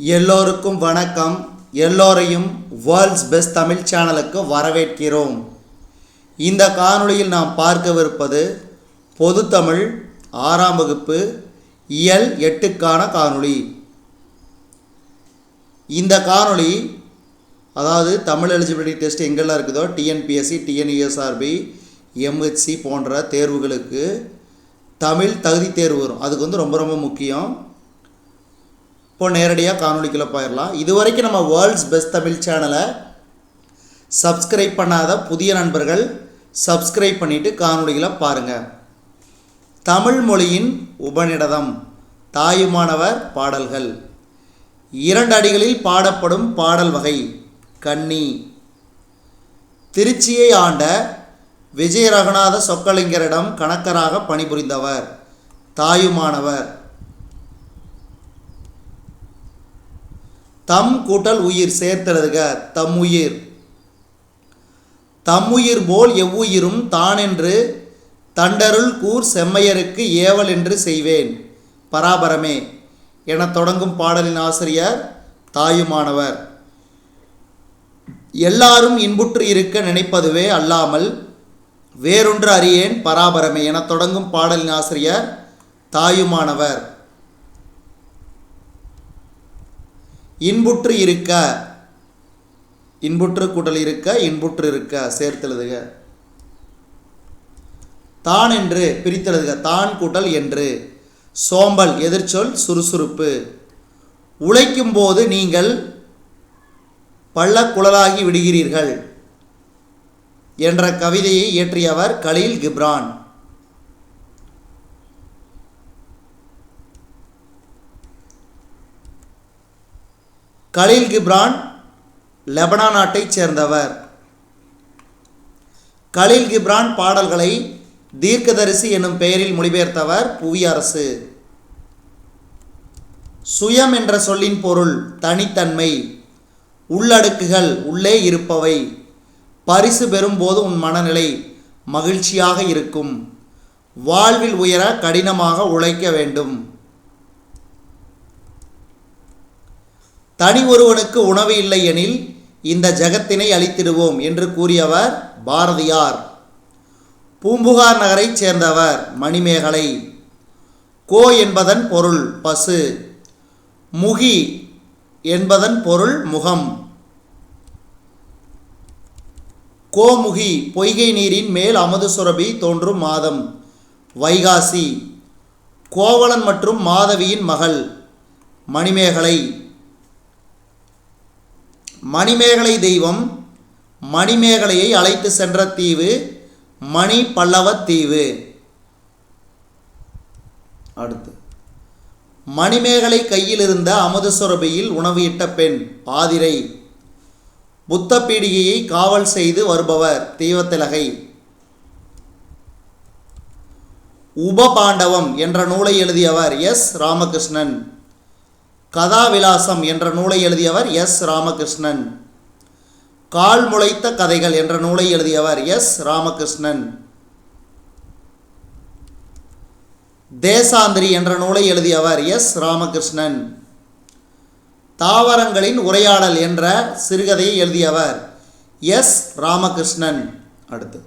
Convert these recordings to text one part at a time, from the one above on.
எல்லோருக்கும் வணக்கம். எல்லோரையும் வேர்ல்ட்ஸ் பெஸ்ட் தமிழ் சேனலுக்கு வரவேற்கிறோம். இந்த காணொளியில் நாம் பார்க்கவிருப்பது பொதுத்தமிழ் ஆறாம் வகுப்பு இயல் எட்டுக்கான காணொளி. இந்த காணொளி அதாவது தமிழ் எலிஜிபிலிட்டி டெஸ்ட் எங்கெல்லாம் இருக்குதோ டிஎன்பிஎஸ்சி டிஎன்யூஎஸ்ஆர்பி எம்ஹெச்சி போன்ற தேர்வுகளுக்கு தமிழ் தகுதி தேர்வு வரும். அதுக்கு வந்து ரொம்ப ரொம்ப முக்கியம். இப்போ நேரடியாக காணொலிக்குள்ளே போயிடலாம் இது வரைக்கும் நம்ம வேர்ல்ட்ஸ் பெஸ்ட் தமிழ் சேனலை சப்ஸ்கிரைப் பண்ணாத புதிய நண்பர்கள் சப்ஸ்கிரைப் பண்ணிவிட்டு காணொலிகளை பாருங்கள் தமிழ் மொழியின் உபநிடதம் தாயுமானவர் பாடல்கள். இரண்டு அடிகளில் பாடப்படும் பாடல் வகை கன்னி. திருச்சியை ஆண்ட விஜயரகநாத சொக்கலிங்கரிடம் கணக்கராக பணிபுரிந்தவர் தாயுமானவர். தம் கூட்டல் உயிர் சேர்த்தெழுதுக தம் உயிர். தம்முயிர் போல் எவ்வுயிரும் தானென்று தண்டருள் கூர் செம்மையருக்கு ஏவல் என்று செய்வேன். பராபரமே. என தொடங்கும் பாடலின் ஆசிரியர் தாயுமானவர். எல்லாரும் இன்புற்று இருக்க நினைப்பதுவே அல்லாமல் வேறொன்று அறியேன் பராபரமே என தொடங்கும் பாடலின் ஆசிரியர் தாயுமானவர். இன்புற்று இருக்க. இன்புற்று கூட்டல் இருக்க இன்புற்று இருக்க. சேர்த்தெழுதுக. தான் என்று பிரித்தெழுதுக. தான் கூட்டல் என்று. சோம்பல் எதிர்ச்சொல் சுறுசுறுப்பு. உழைக்கும் போது நீங்கள் பள்ளக்குழலாகி விடுகிறீர்கள் என்ற கவிதையை இயற்றியவர் Khalil Gibran. Khalil Gibran Lebanon நாட்டைச் சேர்ந்தவர். கலீல் கிப்ரான் பாடல்களை தீர்க்கதரிசி என்னும் பெயரில் மொழிபெயர்த்தவர் புவியரசு. சுயம் என்ற சொல்லின் பொருள் தனித்தன்மை உள்ளடுக்குகள் உள்ளே இருப்பவை பரிசு பெறும்போது உன் மனநிலை மகிழ்ச்சியாக இருக்கும் வாழ்வில் உயர கடினமாக உழைக்க வேண்டும். தனி ஒருவனுக்கு உணவு இல்லை எனில் இந்த ஜகத்தினை அழித்திடுவோம் என்று கூறியவர் பாரதியார். பூம்புகார் நகரைச் சேர்ந்தவர் மணிமேகலை. கோ என்பதன் பொருள் பசு. முகி என்பதன் பொருள் முகம். கோமுகி பொய்கை நீரின் மேல் அமுது சுரபி தோன்றும் மாதம். வைகாசி கோவலன் மற்றும் மாதவியின் மகள் மணிமேகலை. மணிமேகலை தெய்வம் மணிமேகலையை அழைத்து சென்ற தீவு மணி பல்லவத் தீவு. அடுத்து மணிமேகலை கையில் இருந்த அமுத சுரபியில் உணவு இட்ட பெண் ஆதிரை புத்த பீடிகையை காவல் செய்து வருபவர் தெய்வத்திலகை. உபபாண்டவம் என்ற நூலை எழுதியவர் எஸ். ராமகிருஷ்ணன். கதாவிலாசம் என்ற நூலை எழுதியவர் எஸ். ராமகிருஷ்ணன். கால் முளைத்த கதைகள் என்ற நூலை எழுதியவர் எஸ். ராமகிருஷ்ணன். தேசாந்திரி என்ற நூலை எழுதியவர் எஸ். ராமகிருஷ்ணன். தாவரங்களின் உரையாடல் என்ற சிறுகதையை எழுதியவர் எஸ். ராமகிருஷ்ணன். அடுத்து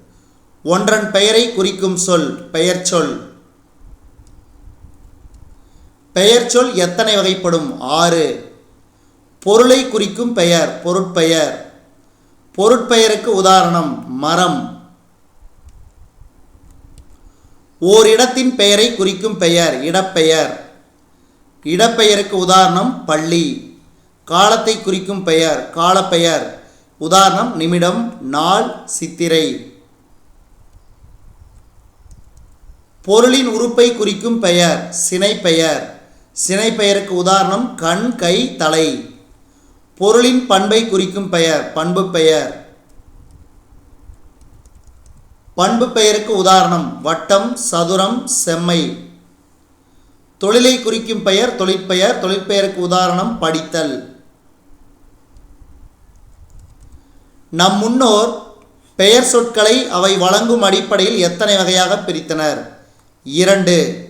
ஒன்றன் பெயரை குறிக்கும் சொல் பெயர் சொல் பெயர் சொல் எத்தனை வகைப்படும்? ஆறு. பொருளை குறிக்கும் பெயர் பொருட்பெயர். பொருட்பெயருக்கு உதாரணம் மரம். ஓரிடத்தின் பெயரை குறிக்கும் பெயர் இடப்பெயர். இடப்பெயருக்கு உதாரணம் பள்ளி. காலத்தை குறிக்கும் பெயர் காலப்பெயர். உதாரணம் நிமிடம் நாள் சித்திரை. பொருளின் உறுப்பை குறிக்கும் பெயர் சினைப்பெயர். சினைப்பெயருக்கு உதாரணம் கண் கை தலை. பொருளின் பண்பை குறிக்கும் பெயர் பண்பு பெயர். பண்பு பெயருக்கு உதாரணம் வட்டம் சதுரம் செம்மை. தொழிலை குறிக்கும் பெயர் தொழிற்பெயர். தொழிற்பெயருக்கு உதாரணம் படித்தல். நம் முன்னோர் பெயர் சொற்களை அவை வழங்கும் அடிப்படையில் எத்தனை வகையாக பிரித்தனர்? இரண்டு.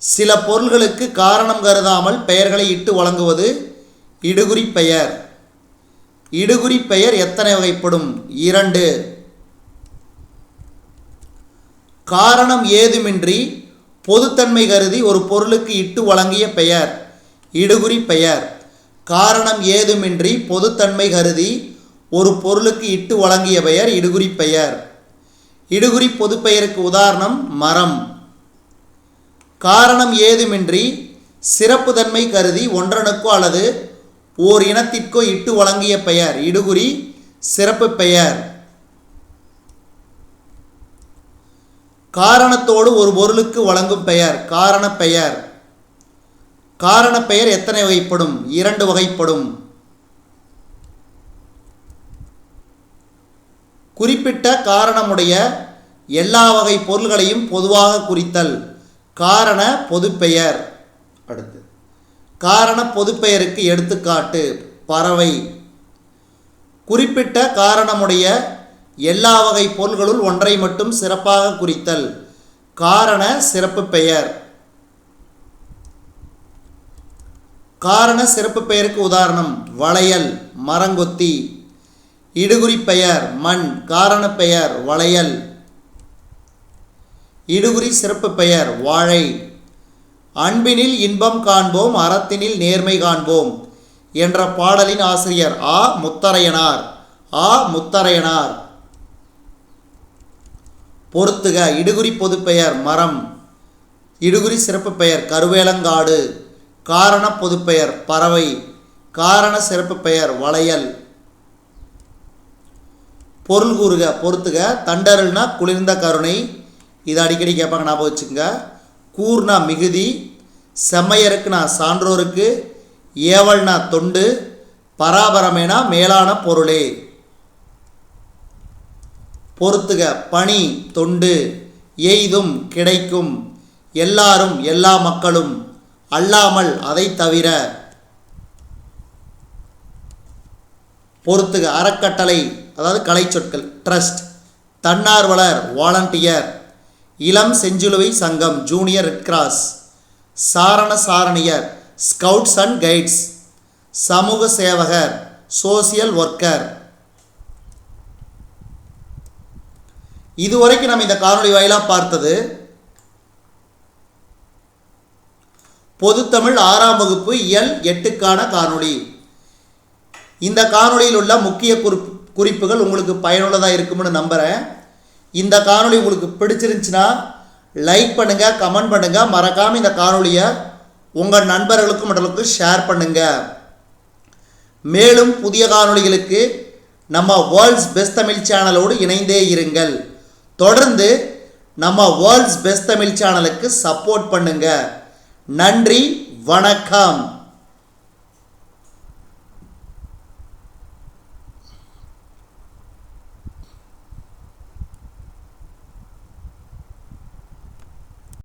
சில பொருள்களுக்கு காரணம் கருதாமல் பெயர்களை இட்டு வழங்குவது இடுகுறி பெயர். இடுகுறி பெயர் எத்தனை வகைப்படும்? இரண்டு. காரணம் ஏதுமின்றி பொதுத்தன்மை கருதி ஒரு பொருளுக்கு இட்டு வழங்கிய பெயர். இடுகுறி பெயர். காரணம் ஏதுமின்றி பொதுத்தன்மை கருதி ஒரு பொருளுக்கு இட்டு வழங்கிய பெயர் இடுகுறி பெயர். இடுகுறி பொதுப்பெயருக்கு உதாரணம் மரம். காரணம் ஏதுமின்றி சிறப்பு தன்மை கருதி ஒன்றனுக்கோ அல்லது ஓர் இனத்திற்கோ இட்டு வழங்கிய பெயர். இடுகுறி சிறப்பு பெயர். காரணத்தோடு ஒரு பொருளுக்கு வழங்கும் பெயர். காரண பெயர். காரண பெயர் எத்தனை வகைப்படும்? இரண்டு வகைப்படும். குறிப்பிட்ட காரணமுடைய எல்லா வகை பொருள்களையும் பொதுவாக குறித்தல். காரண பொதுப்பெயர். அடுத்து. காரண பொதுப்பெயருக்கு எடுத்துக்காட்டு பறவை. குறிப்பிட்ட காரணமுடைய எல்லா வகை பொருள்களுள் ஒன்றை மட்டும் சிறப்பாக குறித்தல். காரண சிறப்பு பெயர். காரண சிறப்பு பெயருக்கு உதாரணம் வளையல் மரங்கொத்தி. இடுகுறி பெயர் மண். காரண பெயர் வளையல். இடுகுறி சிறப்பு பெயர் வாழை. அன்பினில் இன்பம் காண்போம் அறத்தினில் நேர்மை காண்போம் என்ற பாடலின் ஆசிரியர் ஆ. முத்தரையனார். ஆ. முத்தரையனார். பொறுத்துக இடுகுறி பொதுப்பெயர் மரம். இடுகுறி சிறப்பு பெயர் கருவேலங்காடு. காரண பொதுப்பெயர் பறவை. காரண சிறப்பு பெயர் வளையல். பொருள் கூறுக பொறுத்துக தண்டருள்னா குளிர்ந்த கருணை. இது அடிக்கடி கேட்பாங்க ஞாபகம் வச்சுக்கோங்க. கூர்னா மிகுதி செம்மையருக்குனா சான்றோருக்கு ஏவல்னா தொண்டு பராபரமேனா மேலான பொருளே. பொறுத்துக பணி தொண்டு எய்தும் கிடைக்கும் எல்லாரும் எல்லா மக்களும் அல்லாமல் அதை தவிர. பொறுத்துக அறக்கட்டளை அதாவது கலை சொற்கள் ட்ரஸ்ட் தன்னார்வலர் வாலண்டியர் இளம் செஞ்சிலுவை சங்கம் ஜூனியர் ரெட் கிராஸ் சாரண சாரணியர் ஸ்கவுட்ஸ் அண்ட் கைட்ஸ் சமூக சேவகர் சோசியல் ஒர்க்கர் இதுவரைக்கும் நம்ம இந்த காணொலி வாயிலாக பார்த்தது பொதுத்தமிழ் ஆறாம் வகுப்பு இயல் எட்டுக்கான காணொளி. இந்த காணொளியில் உள்ள முக்கிய குறிப் குறிப்புகள் உங்களுக்கு பயனுள்ளதாக இருக்கும்னு நம்புகிறேன் இந்த காணொளி உங்களுக்கு பிடிச்சிருந்துச்சுன்னா லைக் பண்ணுங்கள் கமெண்ட் பண்ணுங்கள் மறக்காமல் இந்த காணொளியை உங்கள் நண்பர்களுக்கும் மற்றவர்களுக்கும் ஷேர் பண்ணுங்கள் மேலும் புதிய காணொளிகளுக்கு நம்ம வேர்ல்ட்ஸ் பெஸ்ட் தமிழ் சேனலோடு இணைந்தே இருங்கள். தொடர்ந்து நம்ம வேர்ல்ட்ஸ் பெஸ்ட் தமிழ் சேனலுக்கு சப்போர்ட் பண்ணுங்கள் நன்றி வணக்கம்.